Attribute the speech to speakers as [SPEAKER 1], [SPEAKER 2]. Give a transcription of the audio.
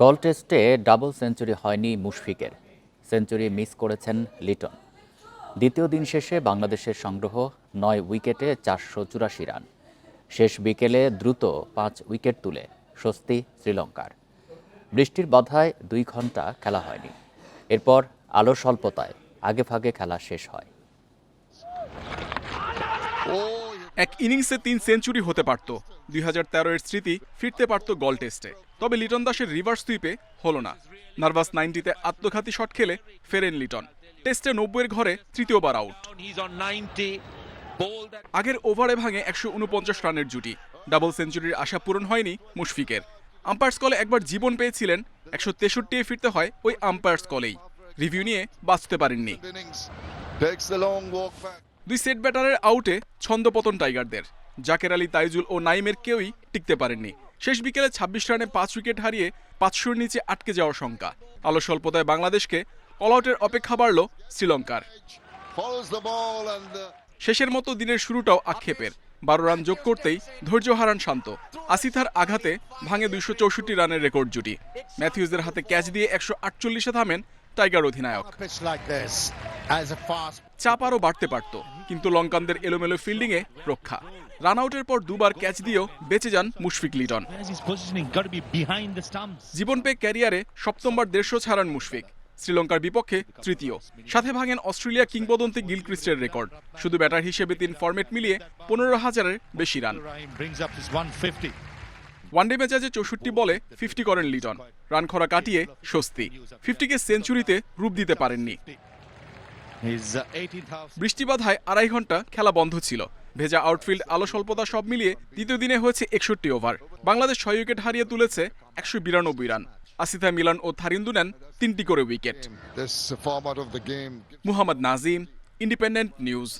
[SPEAKER 1] গল টেস্টে double century হয়নি মুশফিকের। Century miss করেছেন লিটন। দ্বিতীয় দিন শেষে বাংলাদেশের সংগ্রহ নয় উইকেটে চারশো চুরাশি রান। শেষ বিকেলে দ্রুত পাঁচ উইকেট তুলে স্বস্তি শ্রীলঙ্কার। বৃষ্টির বাধায় দুই ঘণ্টা খেলা হয়নি। এরপর আলো স্বল্পতায় আগে ভাগে খেলা শেষ হয়।
[SPEAKER 2] এক ইনিংসে তিন সেঞ্চুরি হতে পারত। দুই হাজার এর স্মৃতি ফিরতে পারত গল টেস্টে। তবে লিটন দাসের রিভার্স সুইপে হলো না। নার্ভাস নাইনটিতে আত্মঘাতী শট খেলে ফেরেন লিটন। টেস্টে নব্বইয়ের ঘরে তৃতীয়বার out.
[SPEAKER 3] He's on 90. Ball that
[SPEAKER 2] আগের ওভারে ভাঙে একশো উনপঞ্চাশ রানের জুটি। ডাবল সেঞ্চুরির আশা পূরণ হয়নি মুশফিকের। আম্পায়ার্স কলে একবার জীবন পেয়েছিলেন, একশো তেষট্টি ফিরতে হয় ওই আম্পায়ার্স কলেই। রিভিউ নিয়ে বাঁচতে পারেননি। দুই সেট ব্যাটারের আউটে ছন্দপতন টাইগারদের। জাকের আলী তাইজুল ও নাইমের কেউই টিকতে পারেননি। শেষ বিকেলে ছাব্বিশ রানে পাঁচ উইকেট হারিয়ে পাঁচশোর নিচে আটকে যাওয়ার শঙ্কা। আলো স্বল্পতায় বাংলাদেশকে অলআউটের অপেক্ষা বাড়ল শ্রীলঙ্কার।
[SPEAKER 4] Uh,
[SPEAKER 2] শেষের মতো দিনের শুরুটাও আক্ষেপের। বারো রান যোগ করতেই ধৈর্য হারান শান্ত। আসিথার আঘাতে ভাঙে দুইশো চৌষট্টি রানের রেকর্ড জুটি। ম্যাথিউজের হাতে ক্যাচ দিয়ে একশো আটচল্লিশে থামেন টাইগার অধিনায়ক। চাপ আরও বাড়তে পারত কিন্তু লঙ্কানদের এলোমেলো ফিল্ডিংয়ে রক্ষা। রান আউটের পর দুবার ক্যাচ দিয়েও বেঁচে যান মুশফিক লিটন. জীবন পেয়ে ক্যারিয়ারে সপ্তমবার দেড়শো ছাড়ান মুশফিক শ্রীলঙ্কার বিপক্ষে তৃতীয়। সাথে ভাঙেন অস্ট্রেলিয়া কিংবদন্তি গিলক্রিস্টের রেকর্ড। শুধু ব্যাটার হিসেবে তিন ফরম্যাট মিলিয়ে পনেরো হাজারের বেশি run
[SPEAKER 3] Rahim brings up his 150.
[SPEAKER 2] One day ম্যাচে চৌষট্টি বলে ফিফটি করেন লিটন। রান খরা কাটিয়ে স্বস্তি। ফিফটিকে সেঞ্চুরিতে রূপ দিতে পারেননি। বৃষ্টি বাধায় আড়াই ঘণ্টা খেলা বন্ধ ছিল। ভেজা আউটফিল্ড আলো স্বল্পতা সব মিলিয়ে দ্বিতীয় দিনে হয়েছে একষট্টি ওভার বাংলাদেশ ছয় উইকেট হারিয়ে তুলেছে একশো বিরানব্বই রান আসিথা মিলান ও থারিন্দু নেন তিনটি করে wicket. Muhammad Nazim Independent News